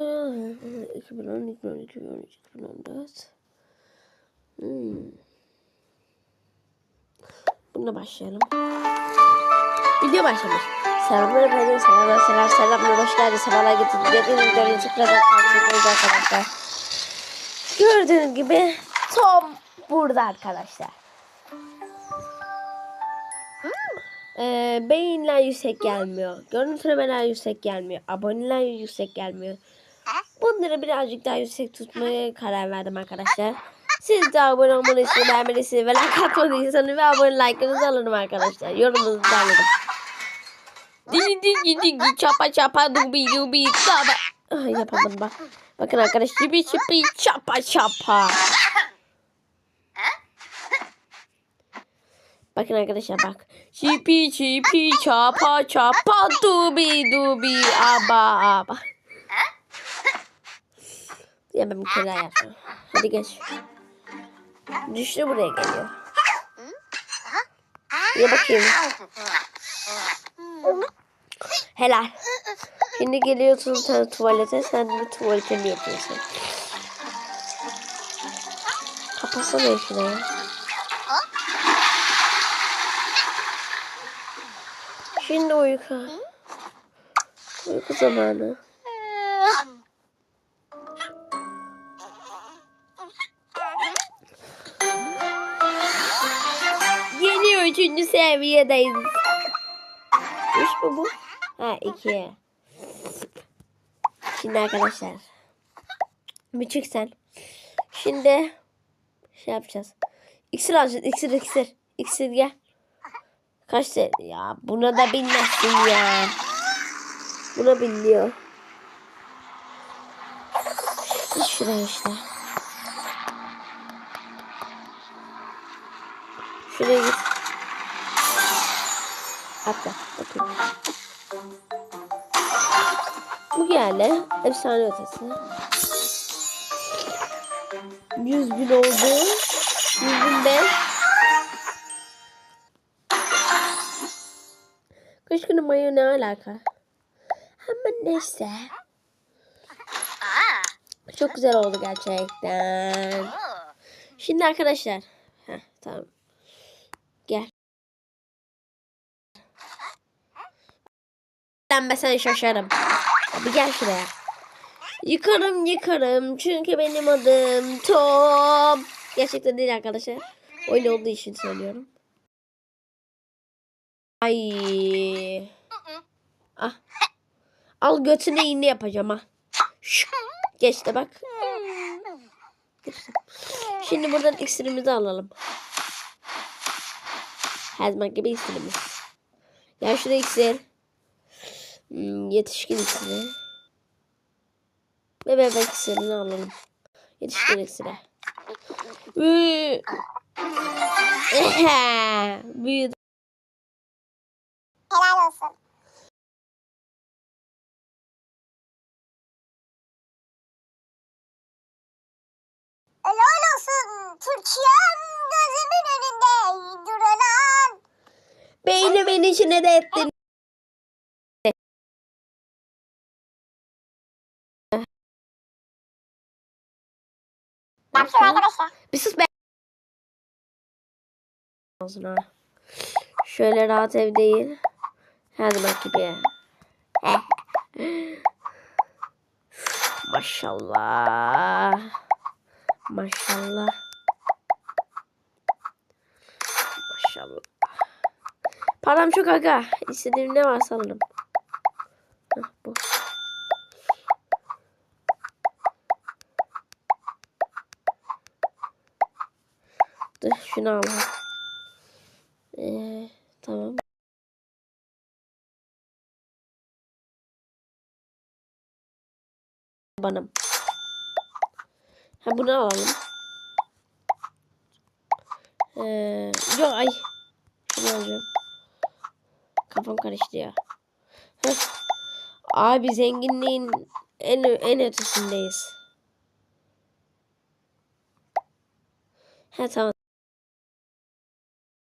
2010, 2012, 2013, 2014. Hmm. Bununla başlayalım. Video başlamış. Selamlar efendim, selamlar, selam, selamlar, hoş geldiniz, sefalar getirdiniz. Hepiniz videoyu tekrardan karşınızdayız arkadaşlar. Gördüğünüz gibi Tom burada arkadaşlar. Ee, beğeniler yüksek gelmiyor. Görüntülemeler yüksek gelmiyor. Aboneler yüksek gelmiyor. Bunları birazcık daha yüksek tutmaya karar verdim arkadaşlar. Siz de abone olmalısınız, beğenmelisiniz ve like atmadıysanız ve abone like'ınızı alırım arkadaşlar. Yorumunuzu da alırım. Digi digi digi çapa çapa dubi dubi çapa. Ay yapamadım bak. Bakın arkadaşlar çipi çipi çapa çapa. Bakın arkadaşlar bak. Çipi çipi çapa çapa dubi dubi aba aba. Ya ben bir kere daha. Hadi geç. Düştü buraya geliyor. Ya bakayım. Helal. Şimdi geliyorsun sen tuvalete. Sen de tuvaletini yapıyorsun. Kapatsana şurayı. Şimdi uyku. Uyku zamanı. Seviyedeyiz. Üç mü bu? Ha iki. Şimdi arkadaşlar. Çık sen. Şimdi şey yapacağız. İksir alacağız. İksir iksir. İksir gel. Kaç sene? Ya buna da binmezsin ya. Buna. Git şuraya işte. Şuraya git. Atla. Bakayım. Bu geldi. Efsane ötesi. 100 bin oldu. 100 bin beş. Kış günü mayo ne alaka? Ama neyse. Çok güzel oldu gerçekten. Şimdi arkadaşlar. Heh, tamam. Gel. Ben ben sen şaşarım. Abi gel şuraya. Yıkarım yıkarım çünkü benim adım Tom. Gerçekten değil arkadaşlar. Oyun olduğu için söylüyorum. Ay. Ah. Al götüne iğne yapacağım ha. Şşş. Geçti bak. Geçti. Şimdi buradan iksirimizi alalım. Her zaman gibi iksirimiz. Yaşlı iksir. Hmm, yetişkin iksiri. Ve bebek iksirini alalım. Yetişkin iksiri. Büyü. Büyüdü. Helal olsun. Helal olsun. Türkiye'm gözümün önünde durulan. Beynimin içine de ettin. Arkadaşlar? Bir sus be. Ağzına. Şöyle rahat ev değil. Zaman gibi. Maşallah. Maşallah. Maşallah. Param çok aga. İstediğim ne varsa alırım. Heh, bu. Dur şunu al. Ee, tamam. Bana. Ha bunu alalım. Ee, yok ay. Şunu alacağım. Kafam karıştı ya. Abi zenginliğin en en ötesindeyiz. Ha tamam.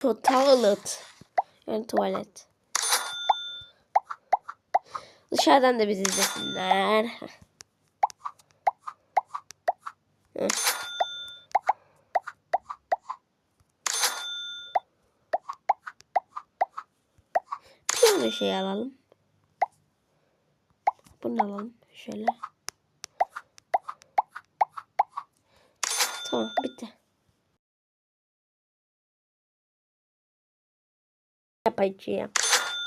Toilet. Yani tuvalet. Dışarıdan da bizi izlesinler. Piyano şey alalım. Bunu alalım. Şöyle. Tamam bitti. yapacağım.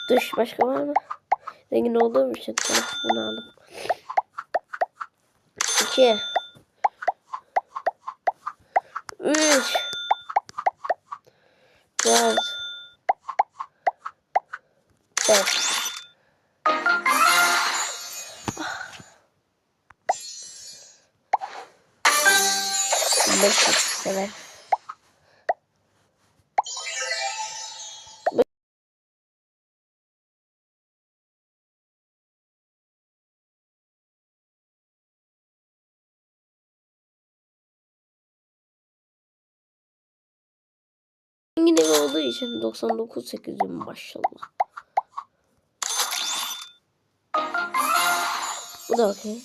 Dış başka var mı? Zengin olduğum için tamam bunu aldım. 2 3 4 Zengin evi olduğu için 99 800 maşallah. Bu da okey.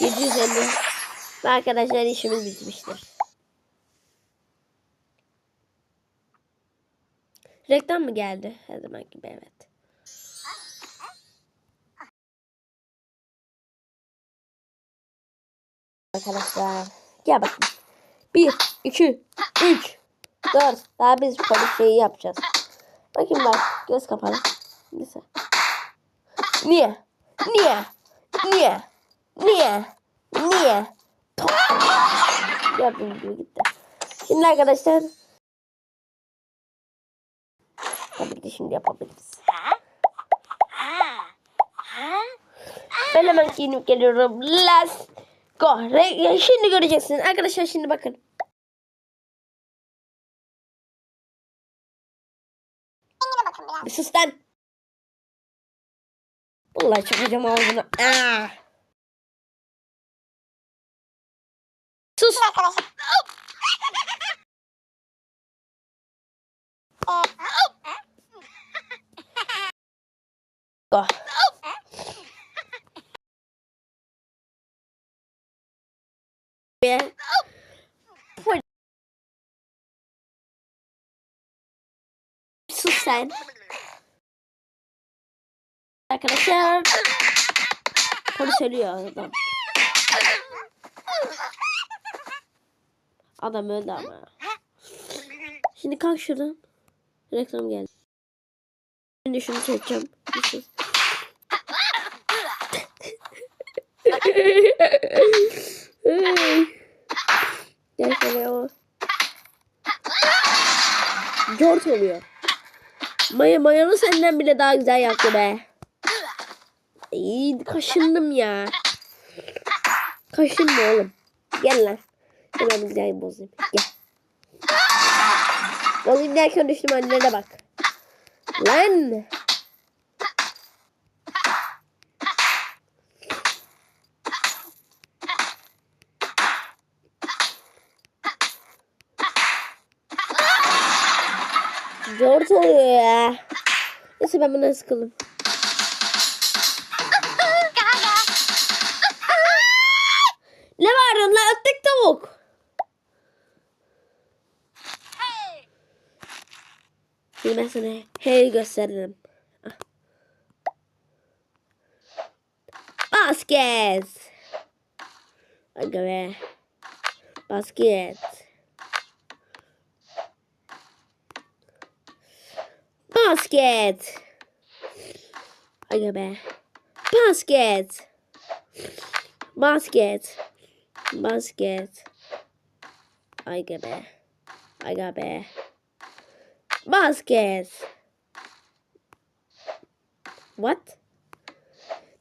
750. Ve arkadaşlar işimiz bitmiştir. Reklam mı geldi? Her zaman gibi evet. Arkadaşlar gel bakayım. 1, 2, 3, 4. Daha biz polis şeyi yapacağız. Bakayım bak. Göz kapalı. Neyse. Niye? Niye? Niye? Niye? Niye? Gördüğünüz gibi gitti. Şimdi arkadaşlar tabii ki şimdi yapabiliriz. Ben hemen giyinip geliyorum. Let's go. Şimdi göreceksin. Arkadaşlar şimdi bakın. Bir sus lan. Vallahi çakacağım ağzına. Aa. Sus. Şimdi arkadaşlar. Sen. Arkadaşlar. Polis ölüyor adam. Adam öldü ama. Şimdi kalk şuradan. Reklam geldi. Şimdi şunu çekeceğim. Gel şöyle o. Cort oluyor. Maya mayanı senden bile daha güzel yaptı be. İyi kaşındım ya. Kaşınma oğlum. Gel lan. Gel ben güzel bozayım. Gel. Bozayım derken düştüm annene bak. Lan. Zor oluyor ya. Neyse ben buna sıkıldım. Ne bağırıyorsun lan öttek tavuk? Şimdi ben sana hey gösteririm. Basket. Aga be. Basket. Basket. Aga be. Basket. Basket. Basket. Aga be. Aga be. Basket. What?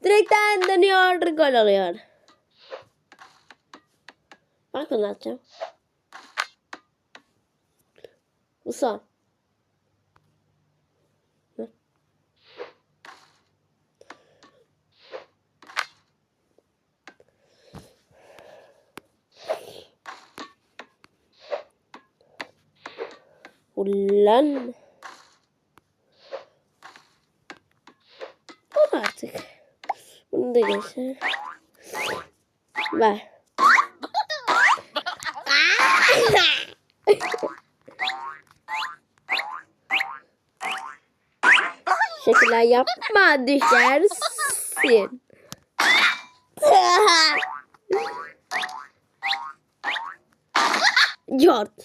Direkten dönüyor, gol oluyor. Bak onu atacağım. Bu son. Ulan. Ol artık. Bunu da geçer. Ver. Şekiller yapma düşersin. Yort.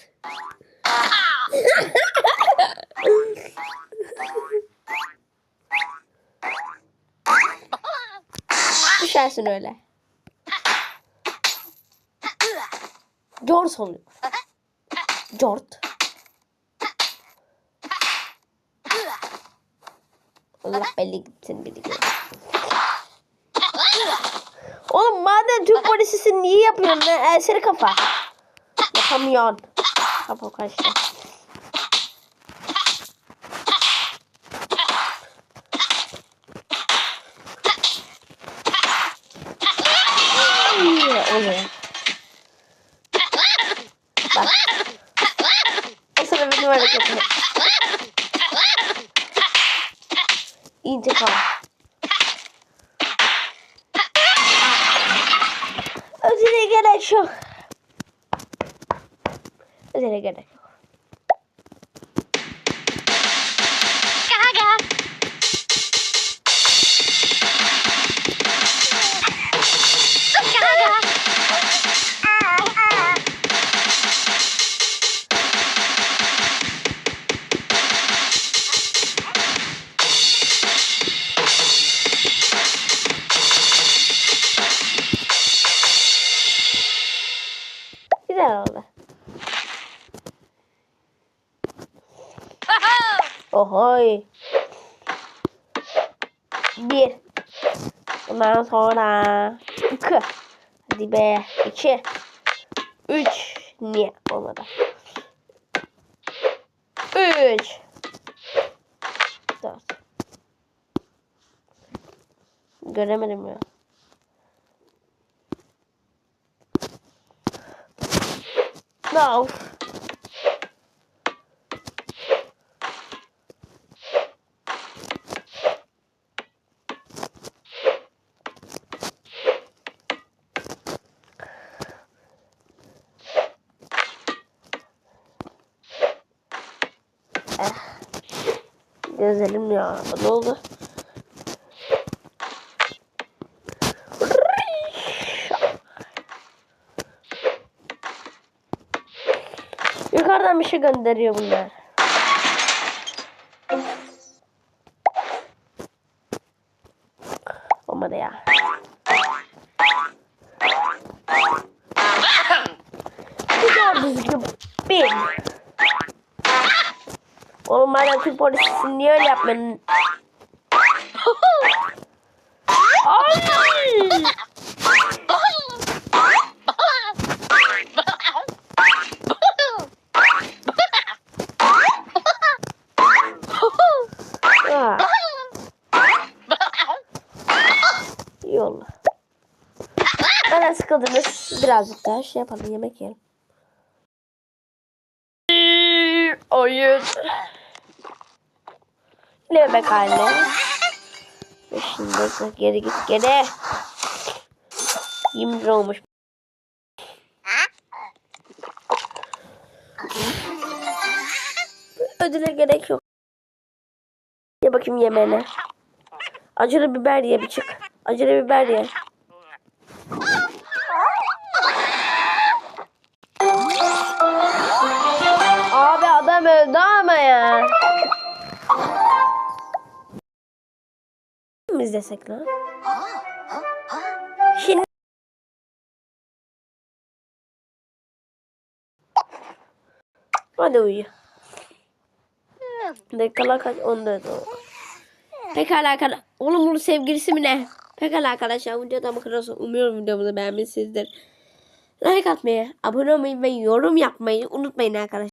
Düşersin öyle. Oluyor. Jort. Allah belli gitsin bir gün. Oğlum madem Türk polisisin niye yapıyorsun lan? Elseri kafa. Yapamıyorsun. Kafa kaçtı. Oluyor. Bak. O sıra benim hareketim. İntikam. Özüne gerek yok. Özüne gerek Ohoy. Bir. Ondan sonra iki. Hadi be. İki. Üç. Niye olmadı? Üç. Dört. Göremedim ya. No. Gezelim ya. Ne oldu? Yukarıdan bir şey gönderiyor bunlar. Olmadı ya. Bir doğru düzgün bin. Türk polisisin niye öyle yapmadın? Ay! Bana sıkıldınız. Birazcık daha şey yapalım yemek yiyelim. Oyun. Bebek haline? Ve Şimdi geri git geri. 20 lira olmuş. Ödüle gerek yok. Ye bakayım yemeğine. Acılı biber ye bir çık. Acılı biber ye. Mi izlesek lan? Şimdi Hadi uyu. Dakikalar kaç? 14 oldu. Pekala arkadaşlar. Oğlum bunun sevgilisi mi ne? Pekala arkadaşlar. Videoda bakırsa umuyorum videomuzu beğenmişsinizdir. Like atmayı, abone olmayı ve yorum yapmayı unutmayın arkadaşlar.